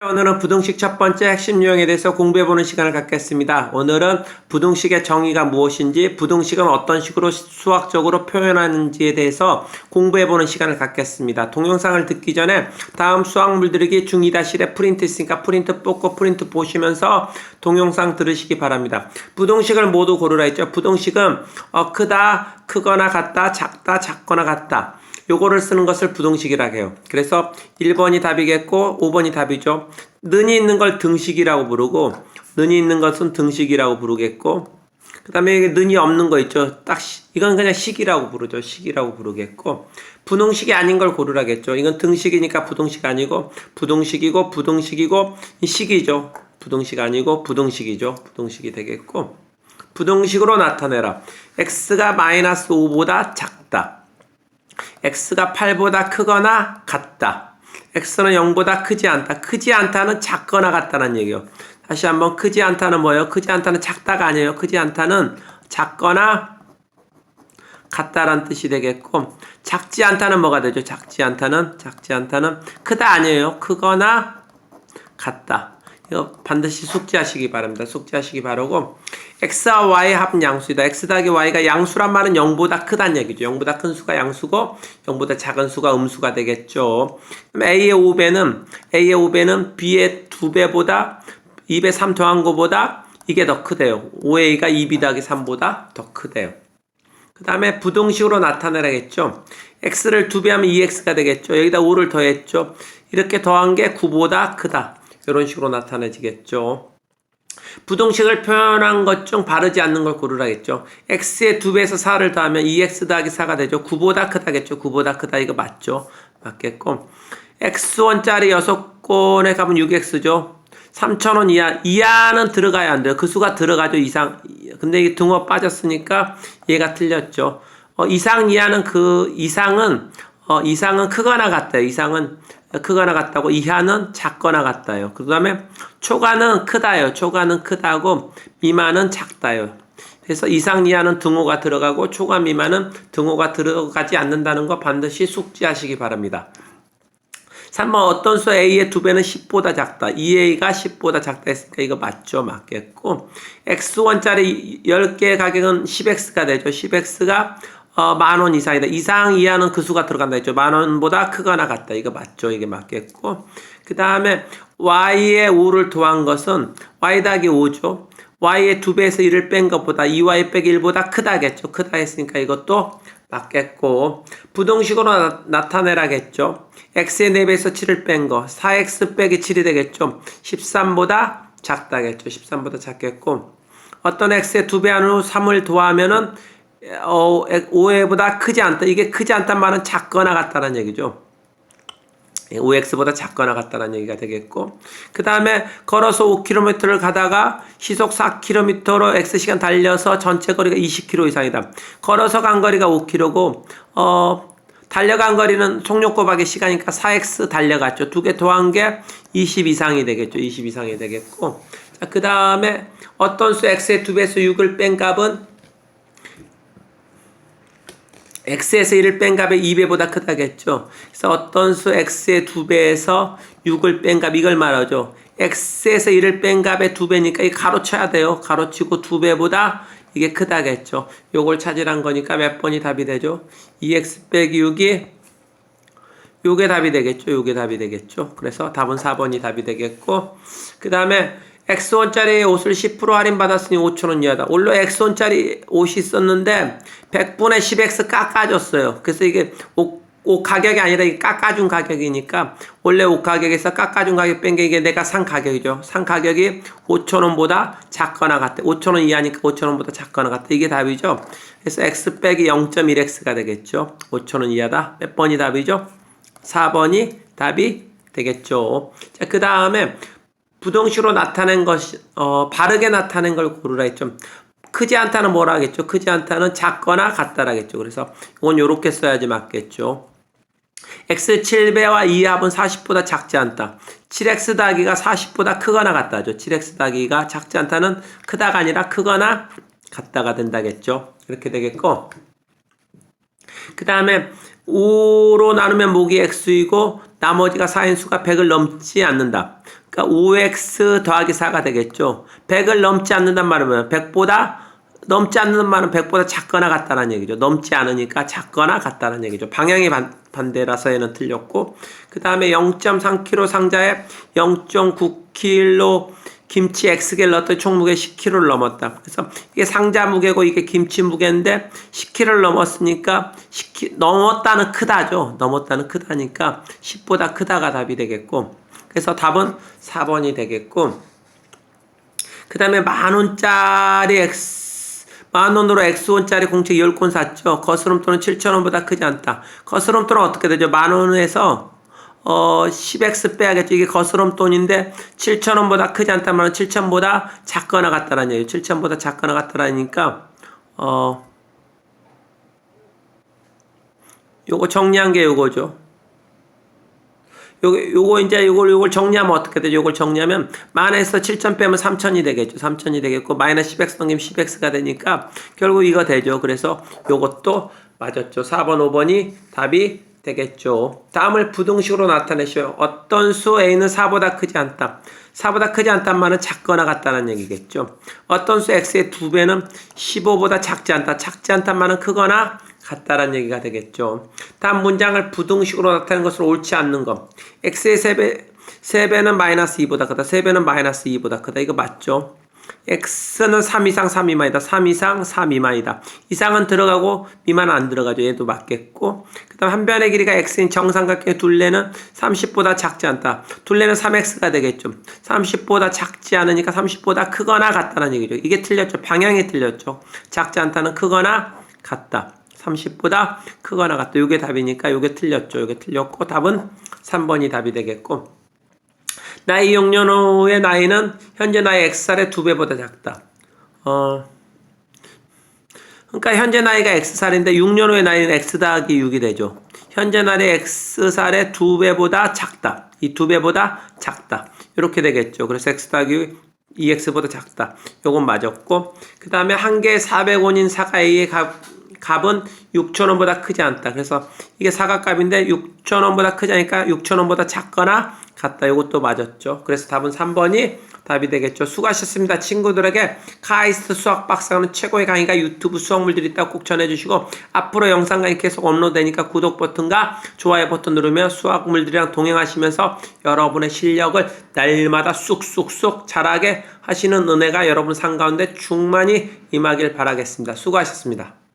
오늘은 부등식 첫 번째 핵심 유형에 대해서 공부해보는 시간을 갖겠습니다. 오늘은 부등식의 정의가 무엇인지, 부등식은 어떤 식으로 수학적으로 표현하는지에 대해서 공부해보는 시간을 갖겠습니다. 동영상을 듣기 전에 다음 수학 물 들으기 중2-1에 프린트 있으니까 프린트 뽑고 프린트 보시면서 동영상 들으시기 바랍니다. 부등식을 모두 고르라 했죠. 부등식은 어, 크다, 크거나 같다, 작다, 작거나 같다. 요거를 쓰는 것을 부등식이라고 해요. 그래서 1번이 답이겠고 5번이 답이죠. 는이 있는 걸 등식이라고 부르고 는이 있는 것은 등식이라고 부르겠고 그 다음에 는이 없는 거 있죠. 딱 시- 이건 그냥 식이라고 부르죠. 식이라고 부르겠고 부등식이 아닌 걸 고르라겠죠. 이건 등식이니까 부등식 아니고 부등식이고 이 식이죠. 부등식 아니고 부등식이죠. 부등식이 되겠고 부등식으로 나타내라. x가 마이너스 5보다 작다. X가 8보다 크거나 같다. x는 0보다 크지 않다. 크지 않다는 작거나 같다는 얘기요. 다시 한번 크지 않다는 뭐예요? 크지 않다는 작다가 아니에요. 크지 않다는 작거나 같다란 뜻이 되겠고 작지 않다는 뭐가 되죠? 작지 않다는 작지 않다는 크다 아니에요. 크거나 같다. 이거 반드시 숙지하시기 바랍니다. 숙지하시기 바라고 x와 y의 합은 양수이다. x 더하기 y가 양수란 말은 0보다 크다는 얘기죠. 0보다 큰 수가 양수고 0보다 작은 수가 음수가 되겠죠. 그럼 a의 5배는 a의 5배는 b의 2배보다 2배 3 더한 거보다 이게 더 크대요. 5a가 2b 더하기 3보다 더 크대요. 그 다음에 부등식으로 나타내라겠죠. x를 2배 하면 2x가 되겠죠. 여기다 5를 더했죠. 이렇게 더한 게 9보다 크다. 이런 식으로 나타내지겠죠. 부등식을 표현한 것 중 바르지 않는 걸 고르라겠죠. x의 2배에서 4를 더하면 2x 더하기 4가 되죠. 9보다 크다겠죠. 9보다 크다 이거 맞죠. 맞겠고 x1짜리 6권에 가면 6x죠. 3,000원 이하, 이하는 들어가야 안 돼요. 그 수가 들어가죠, 이상. 근데 이게 등호 빠졌으니까 얘가 틀렸죠. 어, 이상 이하는 그, 이상은, 어, 이상은 크거나 같아요. 이상은 크거나 같다고, 이하는 작거나 같다요. 그 다음에 초과는 크다요. 초과는 크다고, 미만은 작다요. 그래서 이상 이하는 등호가 들어가고, 초과 미만은 등호가 들어가지 않는다는 거 반드시 숙지하시기 바랍니다. 3번 어떤 수 A의 두 배는 10보다 작다. 2A가 10보다 작다 했으니까 이거 맞죠? 맞겠고. X1짜리 10개의 가격은 10X가 되죠. 10X가 어, 만원 이상이다. 이상 이하는 그 수가 들어간다 했죠. 만 원보다 크거나 같다. 이거 맞죠? 이게 맞겠고. 그 다음에 Y의 5를 더한 것은 Y 더하기 5죠. Y의 2배에서 1을 뺀 것보다 2Y 빼기 1보다 크다겠죠. 크다 했으니까 이것도 맞겠고 부등식으로 나, 타내라겠죠 x의 4배에서 7을 뺀 거 4x 빼기 7이 되겠죠. 13보다 작다겠죠. 13보다 작겠고 어떤 x의 2배 안으로 3을 더하면은 어, 5회보다 크지 않다. 이게 크지 않단 말은 작거나 같다는 얘기죠. 5x보다 작거나 같다는 얘기가 되겠고 그 다음에 걸어서 5km를 가다가 시속 4km로 x시간 달려서 전체 거리가 20km 이상이다. 걸어서 간 거리가 5km고 어 달려간 거리는 속력 곱하기 시간이니까 4x 달려갔죠. 두 개 더한 게 20 이상이 되겠죠. 20 이상이 되겠고 자, 그 다음에 어떤 수 x의 두 배수 6을 뺀 값은 x에서 1을 뺀 값이 2배보다 크다겠죠. 그래서 어떤 수 x의 2배에서 6을 뺀 값 이걸 말하죠. x에서 1을 뺀 값의 2배니까 이 가로쳐야 돼요. 가로치고 2배보다 이게 크다겠죠. 요걸 찾으란 거니까 몇 번이 답이 되죠? 2x 빼기 6이 요게 답이 되겠죠. 요게 답이 되겠죠. 그래서 답은 4번이 답이 되겠고 그 다음에 X1짜리 옷을 10% 할인받았으니 5천원 이하다. 원래 X1짜리 옷이 있었는데 100분의 10X 깎아줬어요. 그래서 이게 옷, 옷 가격이 아니라 이게 깎아준 가격이니까 원래 옷 가격에서 깎아준 가격 뺀 게 이게 내가 산 가격이죠. 산 가격이 5천원보다 작거나 같다. 5천원 이하니까 5천원보다 작거나 같다. 이게 답이죠. 그래서 X 빼기 0.1X가 되겠죠. 5천원 이하다. 몇 번이 답이죠? 4번이 답이 되겠죠. 자, 그 다음에 부등식으로 나타낸 것이 어, 바르게 나타낸 걸 고르라 했죠. 크지 않다는 뭐라 하겠죠? 크지 않다는 작거나 같다라겠죠. 그래서 이건 요렇게 써야지 맞겠죠. x 7배와 2의 합은 40보다 작지 않다. 7x 더하기가 40보다 크거나 같다죠. 7x 더하기가 작지 않다는 크다가 아니라 크거나 같다가 된다겠죠. 이렇게 되겠고 그 다음에 5로 나누면 목이 x이고 나머지가 4인 수가 100을 넘지 않는다. 그러니까 5x 더하기 4가 되겠죠. 100을 넘지 않는단 말이면 100보다 넘지 않는 말은 100보다 작거나 같다는 얘기죠. 넘지 않으니까 작거나 같다는 얘기죠. 방향이 반, 반대라서 얘는 틀렸고 그 다음에 0.3kg 상자에 0.9kg 김치 X개를 넣었더니 총 무게 10kg를 넘었다. 그래서 이게 상자 무게고 이게 김치 무게인데 10kg를 넘었으니까 10kg, 넘었다는 크다죠. 넘었다는 크다니까 10보다 크다가 답이 되겠고 그래서 답은 4번이 되겠고 그 다음에 만 원짜리 X, 만 원으로 X원짜리 공책 10권 샀죠. 거스름돈은 7천원보다 크지 않다. 거스름돈은 어떻게 되죠? 만 원에서 어, 10x 빼야겠죠. 이게 거스름 돈인데 7천원보다 크지 않다면 7천보다 작거나 같다라는 얘기예요. 7천보다 작거나 같다라니까 어, 요거 정리한 게 요거죠. 요거, 요거 이제 요걸 요걸 정리하면 어떻게 되죠? 요걸 정리하면 만에서 7천 빼면 3천이 되겠죠. 3천이 되겠고 마이너스 10x 넘기면 10x가 되니까 결국 이거 되죠. 그래서 요것도 맞았죠. 4번, 5번이 답이 되겠죠. 다음을 부등식으로 나타내시오. 어떤 수 A는 4보다 크지 않다. 4보다 크지 않단 말은 작거나 같다는 얘기겠죠. 어떤 수 X의 2배는 15보다 작지 않다. 작지 않단 말은 크거나 같다라는 얘기가 되겠죠. 다음 문장을 부등식으로 나타내는 것으로 옳지 않는 것. x의 3배, 3배는 마이너스 2보다 크다. 3배는 마이너스 2보다 크다. 이거 맞죠? x는 3 이상 3 미만이다. 3 이상 4 미만이다. 이상은 들어가고 미만은 안 들어가죠. 얘도 맞겠고. 그 다음 한 변의 길이가 x인 정삼각형의 둘레는 30보다 작지 않다. 둘레는 3x가 되겠죠. 30보다 작지 않으니까 30보다 크거나 같다는 얘기죠. 이게 틀렸죠. 방향이 틀렸죠. 작지 않다는 크거나 같다. 30보다 크거나 같다. 이게 답이니까 이게 틀렸죠. 이게 틀렸고 답은 3번이 답이 되겠고 나이 6년 후의 나이는 현재 나이 X살의 2배보다 작다. 어, 그러니까 현재 나이가 X살인데 6년 후의 나이는 X 더하기 6이 되죠. 현재 나이 X살의 2배보다 작다. 이 2배보다 작다. 이렇게 되겠죠. 그래서 X 더하기 2X보다 작다. 요건 맞았고 그 다음에 한 개에 400원인 사과 A의 값, 값은 6,000원보다 크지 않다. 그래서 이게 사과값인데 6,000원보다 크지 않으니까 6,000원보다 작거나 같다. 이것도 맞았죠. 그래서 답은 3번이 답이 되겠죠. 수고하셨습니다. 친구들에게 카이스트 수학 박사는 최고의 강의가 유튜브 수학물들이 있다고 꼭 전해주시고 앞으로 영상 강의 계속 업로드되니까 구독 버튼과 좋아요 버튼 누르면 수학물들이랑 동행하시면서 여러분의 실력을 날마다 쑥쑥쑥 잘하게 하시는 은혜가 여러분 상 가운데 충만히 임하길 바라겠습니다. 수고하셨습니다.